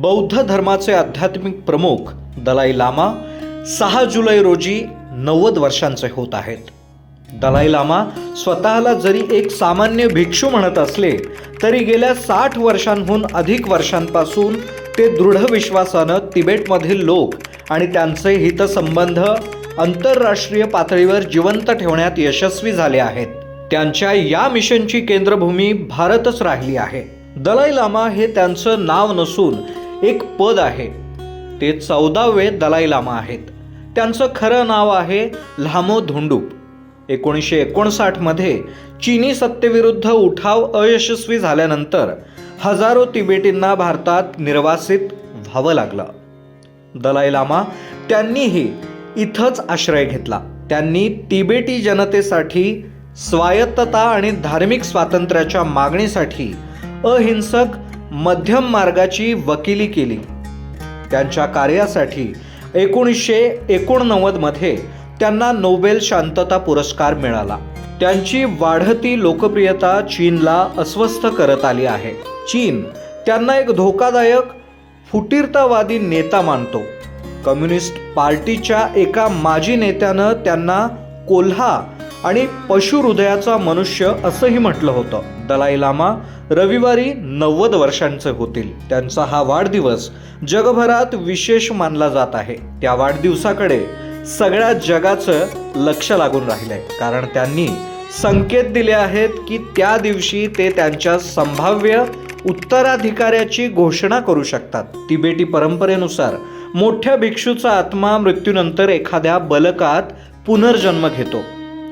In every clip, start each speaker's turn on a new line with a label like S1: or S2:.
S1: बौद्ध धर्माचे आध्यात्मिक प्रमुख दलाई लामा सहा जुलै रोजी नव्वद वर्षांचे होत आहेत. दलाई लामा स्वतःला जरी एक सामान्य भिक्षू म्हणत असले तरी गेल्या साठ वर्षांहून अधिक वर्षांपासून ते दृढ विश्वासानं तिबेटमधील लोक आणि त्यांचे हितसंबंध आंतरराष्ट्रीय पातळीवर जिवंत ठेवण्यात यशस्वी झाले आहेत. त्यांच्या या मिशनची केंद्रभूमी भारतच राहिली आहे. दलाई लामा हे त्यांचं नाव नसून एक पद आहे. ते चौदावे दलाई लामा आहेत. त्यांचं खरं नाव आहे लामो धुंडूप. एकोणीसशे एकोणसाठमध्ये चीनी सत्तेविरुद्ध उठाव अयशस्वी झाल्यानंतर हजारो तिबेटींना भारतात निर्वासित व्हावं लागलं. दलाई लामा त्यांनीही इथंच आश्रय घेतला. त्यांनी तिबेटी जनतेसाठी स्वायत्तता आणि धार्मिक स्वातंत्र्याच्या मागणीसाठी अहिंसक मध्यम मार्गाची वकिली केली. त्यांच्या कार्यासाठी एकोणीसशे एकोणनव्वदमध्ये त्यांना नोबेल शांतता पुरस्कार मिळाला. त्यांची वाढती लोकप्रियता चीनला अस्वस्थ करत आली आहे. चीन त्यांना एक धोकादायक फुटीरतावादी नेता मानतो. कम्युनिस्ट पार्टीच्या एका माजी नेत्यानं त्यांना कोल्हा आणि पशुहृदयाचा मनुष्य असंही म्हटलं होतं. दलाई लामा रविवारी नव्वद वर्षांचे होतील. त्यांचा हा वाढदिवस जगभरात विशेष मानला जात आहे. त्या वाढदिवसाकडे सगळ्या जगाचं लक्ष लागून राहिलंय. कारण त्यांनी संकेत दिले आहेत की त्या दिवशी ते त्यांच्या संभाव्य उत्तराधिकाऱ्याची घोषणा करू शकतात. तिबेटी परंपरेनुसार मोठ्या भिक्षूचा आत्मा मृत्यूनंतर एखाद्या बलकात पुनर्जन्म घेतो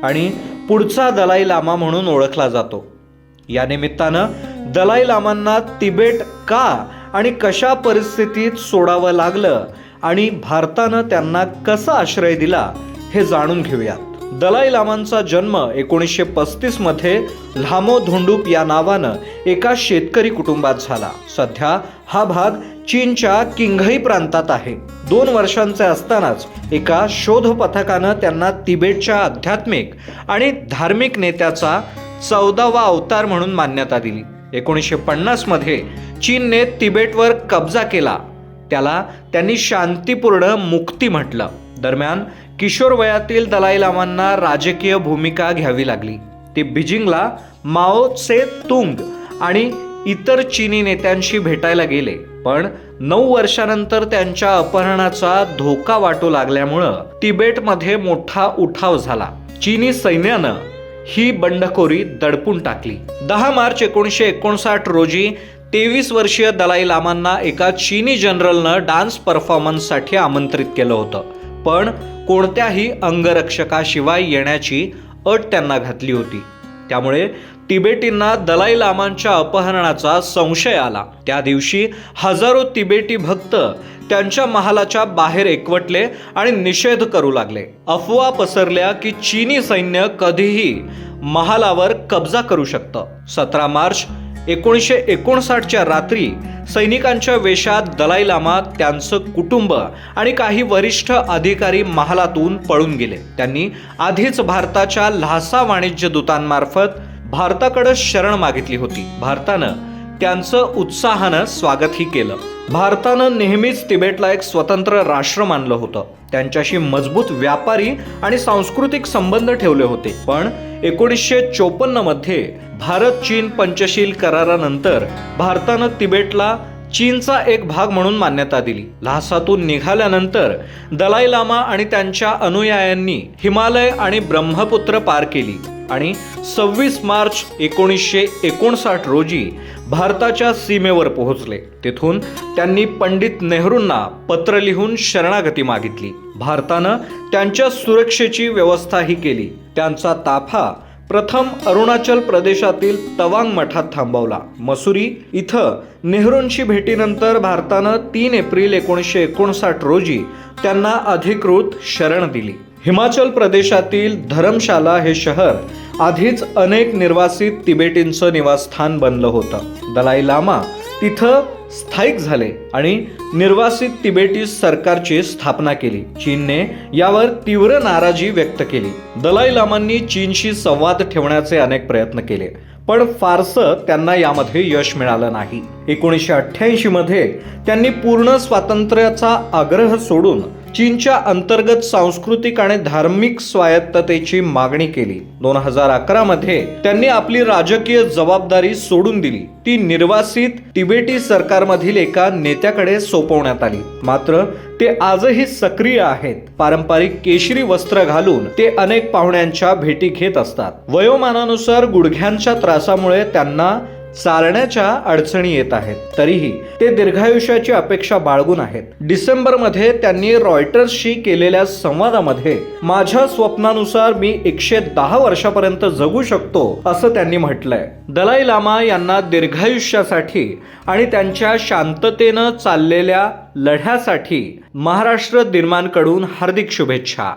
S1: आणि पुढचा दलाई लामा म्हणून ओळखला जातो. या निमित्तानं दलाई लामांना तिबेट का आणि कशा परिस्थितीत सोडावं लागलं आणि भारतानं त्यांना कसा आश्रय दिला हे जाणून घेऊयात. दलाई लामांचा जन्म एकोणीसशे पस्तीसमध्ये लामो धोंडूप या नावानं एका शेतकरी कुटुंबात झाला. सध्या हा भाग चीनच्या किंघई प्रांतात आहे. दोन वर्षांचे असतानाच एका शोध पथकानं त्यांना तिबेटच्या आध्यात्मिक आणि धार्मिक नेत्याचा चौदावा अवतार म्हणून मान्यता दिली. एकोणीसशे पन्नासमध्ये चीनने तिबेटवर कब्जा केला. त्याला त्यांनी शांतीपूर्ण मुक्ती म्हटलं. दरम्यान किशोर वयातील दलाई लामांना राजकीय भूमिका घ्यावी लागली. ते बीजिंगला माओ से तुंग आणि इतर चीनी नेत्यांशी भेटायला गेले. पण नऊ वर्षानंतर त्यांच्या अपहरणाचा धोका वाटू लागल्यामुळं तिबेटमध्ये मोठा उठाव झाला. चीनी सैन्यानं ही बंडखोरी दडपून टाकली. दहा मार्च एकोणीसशे एकोणसाठ रोजी तेवीस वर्षीय दलाई लामांना एका चीनी जनरलनं डान्स परफॉर्मन्ससाठी आमंत्रित केलं होतं. पण कोणत्याही अंगरक्षकाशिवाय येण्याची अट त्यांना घातली होती. त्यामुळे तिबेटींना दलाई लामांच्या अपहरणाचा संशय आला. त्या दिवशी हजारो तिबेटी भक्त त्यांच्या महालाच्या बाहेर एकवटले आणि निषेध करू लागले. अफवा पसरल्या की चीनी सैन्य कधीही महालावर कब्जा करू शकतं. सतरा मार्च एकोणीसशे एकोणसाठच्या रात्री सैनिकांच्या वेशात दलाई लामा त्यांचं कुटुंब आणि काही वरिष्ठ अधिकारी महालातून पळून गेले. त्यांनी आधीच भारताच्या लहासा वाणिज्य दूतांमार्फत भारताकडे शरण मागितली होती. भारतानं त्यांचं उत्साहानं स्वागतही केलं. भारतानं नेहमीच तिबेटला एक स्वतंत्र राष्ट्र मानलं होतं. त्यांच्याशी मजबूत व्यापारी आणि सांस्कृतिक संबंध ठेवले होते. पण एकोणीसशे चोपन्नमध्ये भारत चीन पंचशील करारानंतर भारतानं तिबेटला चीनचा एक भाग म्हणून मान्यता दिली. ल्हासातून निघाल्यानंतर दलाई लामा आणि त्यांच्या अनुयायांनी हिमालय आणि ब्रह्मपुत्र पार केली आणि सव्वीस मार्च एकोणीसशे एकोणसाठ रोजी भारताच्या सीमेवर पोहोचले. तिथून त्यांनी पंडित नेहरूंना पत्र लिहून शरणागती मागितली. भारतानं त्यांच्या सुरक्षेची व्यवस्थाही केली. त्यांचा ताफा प्रथम अरुणाचल प्रदेशातील तवांग मठात थांबवला. मसुरी इथं नेहरूंची भेटीनंतर भारतानं तीन एप्रिल एकोणीसशे एकोणसाठ रोजी त्यांना अधिकृत शरण दिली. हिमाचल प्रदेशातील धरमशाला हे शहर आधीच अनेक निर्वासित तिबेटींचं निवासस्थान बनलं होतं. दलाई लामा तिथं स्थायिक झाले आणि निर्वासित तिबेटी सरकारची स्थापना केली. चीनने यावर तीव्र नाराजी व्यक्त केली. दलाई लामांनी चीनशी संवाद ठेवण्याचे अनेक प्रयत्न केले पण फारसं त्यांना यामध्ये यश मिळालं नाही. एकोणीसशे अठ्ठ्याऐंशी मध्ये त्यांनी पूर्ण स्वातंत्र्याचा आग्रह सोडून चीनच्या अंतर्गत सांस्कृतिक आणि धार्मिक स्वायत्ततेची मागणी केली. दोन हजार अकरा मध्ये त्यांनी आपली राजकीय जबाबदारी सोडून दिली. ती निर्वासित तिबेटी सरकारमधील एका नेत्याकडे सोपवण्यात आली. मात्र ते आजही सक्रिय आहेत. पारंपरिक केशरी वस्त्र घालून ते अनेक पाहुण्यांच्या भेटी घेत असतात. वयोमानानुसार गुडघ्यांच्या त्रासामुळे त्यांना चालण्याच्या अडचणी येत आहेत. तरीही ते दीर्घायुष्याची अपेक्षा बाळगून आहेत. डिसेंबरमध्ये त्यांनी रॉयटर्सशी केलेल्या संवादामध्ये माझ्या स्वप्नानुसार मी एकशे दहा वर्षापर्यंत जगू शकतो असं त्यांनी म्हटलंय. दलाई लामा यांना दीर्घायुष्यासाठी आणि त्यांच्या शांततेनं चाललेल्या लढ्यासाठी महाराष्ट्र निर्माणकडून हार्दिक शुभेच्छा.